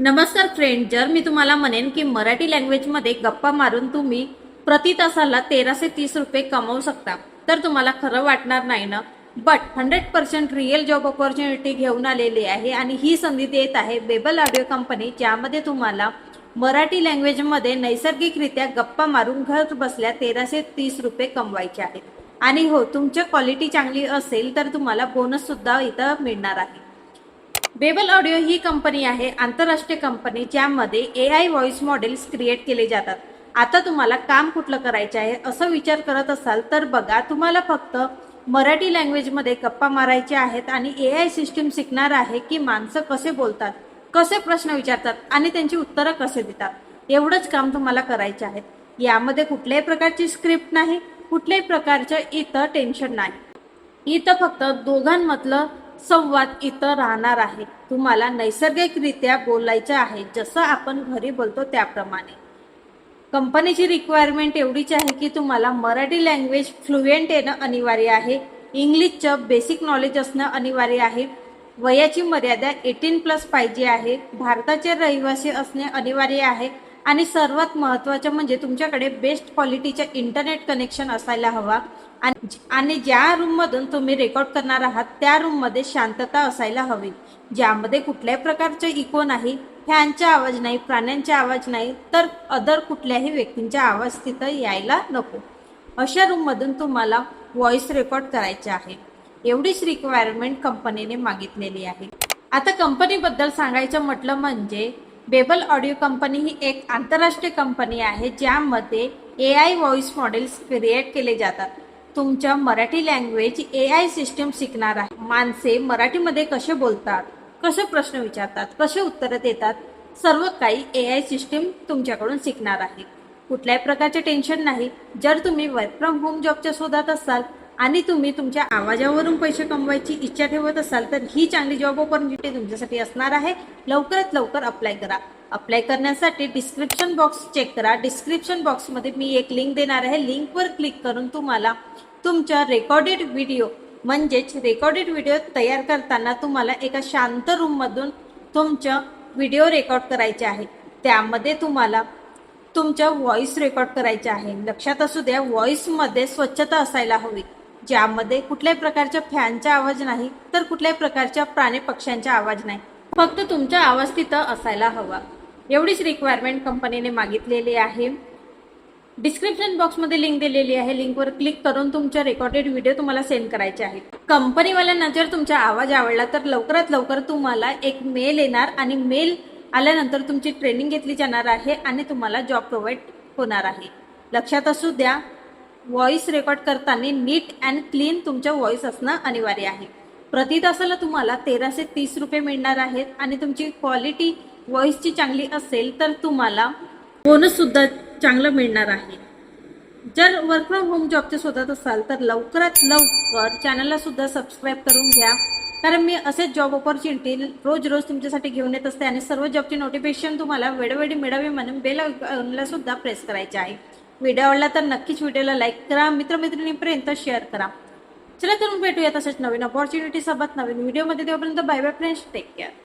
नमस्कार फ्रेंड जर मी तुम्हाला म्हणेन की मराठी लँग्वेजमध्ये गप्पा मारून तुम्ही प्रति तासाला तेराशे तीस रुपये कमवू शकता तर तुम्हाला खरं वाटणार नाही ना? But hundred percent real job opportunity घेऊन आलेली आहे आणि ही संधी देत आहे बेबल ऑडिओ कंपनी ज्यामध्ये तुम्हाला मराठी लँग्वेजमध्ये नैसर्गिकरित्या गप्पा मारून घर बसल्या तेराशे तीस रुपये कमवायचे आहेत. आणि हो तुमच्या क्वालिटी चांगली असेल तर तुम्हाला बोनससुद्धा इथं मिळणार आहे. बेबल ऑडिओ ही कंपनी आहे आंतरराष्ट्रीय कंपनी ज्यामध्ये A I voice models create केले जातात. आता तुम्हाला काम कुठलं करायचं आहे असं विचार करत असाल तर बघा तुम्हाला फक्त मराठी लँग्वेजमध्ये गप्पा मारायचे आहेत आणि ए आय सिस्टीम शिकणार आहे की माणसं कसे बोलतात कसे प्रश्न विचारतात आणि त्यांची उत्तरं कसे देतात. एवढंच काम तुम्हाला करायचे आहे. यामध्ये कुठल्याही प्रकारची स्क्रिप्ट नाही कुठल्याही प्रकारचं इथं टेन्शन नाही. इथं फक्त दोघांमधलं संवाद इथं राहणार आहे. तुम्हाला नैसर्गिकरित्या बोलायचं आहे जसं आपण घरी बोलतो त्याप्रमाणे. कंपनीची रिक्वायरमेंट एवढीच आहे की तुम्हाला मराठी लँग्वेज फ्लुएंट येणं अनिवार्य आहे. इंग्लिशचं बेसिक नॉलेज असणं अनिवार्य आहे. वयाची मर्यादा एटीन प्लस पाहिजे आहे. भारताचे रहिवासी असणे अनिवार्य आहे. आणि सर्वात महत्त्वाचं म्हणजे तुमच्याकडे बेस्ट क्वालिटीचे इंटरनेट कनेक्शन असायला हवा. आणि ज्या रूममधून तुम्ही रेकॉर्ड करणार आहात त्या रूममध्ये शांतता असायला हवी. ज्यामध्ये कुठल्याही प्रकारचे इको नाही फॅनचा आवाज नाही प्राण्यांचा आवाज नाही तर अदर कुठल्याही व्यक्तींचा आवाज तिथं यायला नको. अशा रूममधून तुम्हाला व्हॉइस रेकॉर्ड करायचे आहे. एवढीच रिक्वायरमेंट कंपनीने मागितलेली आहे. आता कंपनीबद्दल सांगायचं म्हटलं म्हणजे बेबल ऑडिओ कंपनी ही एक आंतरराष्ट्रीय कंपनी आहे ज्यामध्ये A I voice models create केले जातात. तुमच्या Marathi language A I system शिकणार आहे. माणसे मराठीमध्ये कसे बोलतात कसे प्रश्न विचारतात कसे उत्तरं देतात सर्व काही ए आय सिस्टीम तुमच्याकडून शिकणार आहे. कुठल्याही प्रकारचे टेन्शन नाही. जर तुम्ही वर्क फ्रॉम होम जॉबच्या शोधात असाल आणि तुम्ही तुमच्या आवाजावरून पैसे कमवायची इच्छा ठेवत असाल तर ही चांगली जॉब ऑपॉर्च्युनिटी तुमच्यासाठी असणार आहे. लवकरात लवकर अप्लाय करा. अप्लाय करण्यासाठी डिस्क्रिप्शन बॉक्स चेक करा. डिस्क्रिप्शन बॉक्समध्ये मी एक लिंक देणार आहे. लिंकवर क्लिक करून तुम्हाला तुमच्या रेकॉर्डेड व्हिडिओ म्हणजेच रेकॉर्डेड व्हिडिओ तयार करताना तुम्हाला एका शांत रूममधून तुमचं व्हिडिओ रेकॉर्ड करायचे आहे. त्यामध्ये तुम्हाला तुमचं व्हॉइस रेकॉर्ड करायचे आहे. लक्षात असू द्या व्हॉइसमध्ये स्वच्छता असायला हवी. ज्यामध्ये कुठल्याही प्रकारच्या फॅनचा आवाज नाही तर कुठल्याही प्रकारच्या प्राणी पक्ष्यांचा आवाज नाही. फक्त तुमचा आवाज तिथं असायला हवा. एवढीच रिक्वायरमेंट कंपनीने मागितलेली आहे. डिस्क्रिप्शन बॉक्समध्ये लिंक दिलेली आहे. लिंकवर क्लिक करून तुमच्या रेकॉर्डेड व्हिडिओ तुम्हाला सेंड करायचे आहेत. कंपनीवाल्यांना जर तुमचा आवाज आवडला तर लवकरात लवकर तुम्हाला एक मेल येणार आणि मेल आल्यानंतर तुमची ट्रेनिंग घेतली जाणार आहे आणि तुम्हाला जॉब प्रोव्हाइड होणार आहे. लक्षात असू द्या व्हॉइस रेकॉर्ड करताना नीट अँड क्लीन तुमच्या व्हॉइस असणं अनिवार्य आहे. प्रति तासाला तुम्हाला तेराशे तीस रुपये मिळणार आहेत आणि तुमची क्वालिटी व्हॉइसची चांगली असेल तर तुम्हाला बोनससुद्धा चांगलं मिळणार आहे. जर वर्क फ्रॉम होम जॉबचे शोधत असाल तर लवकरात लवकर चॅनलला सुद्धा सबस्क्राईब करून घ्या. कारण मी असेच जॉब ऑपॉर्च्युनिटी रोज रोज तुमच्यासाठी घेऊन येत असते आणि सर्व जॉबची नोटिफिकेशन तुम्हाला वेळोवेळी मिळावी म्हणून बेल आयकॉनला सुद्धा प्रेस करायचे आहे. व्हिडिओ आवडला तर नक्कीच व्हिडिओला लाईक करा. मित्रमैत्रिणींपर्यंत शेअर करा. चला तर भेटूया तसेच नवीन ऑपॉर्च्युनिटी सोबत नवीन व्हिडिओमध्ये तेव्हापर्यंत bye bye friends take care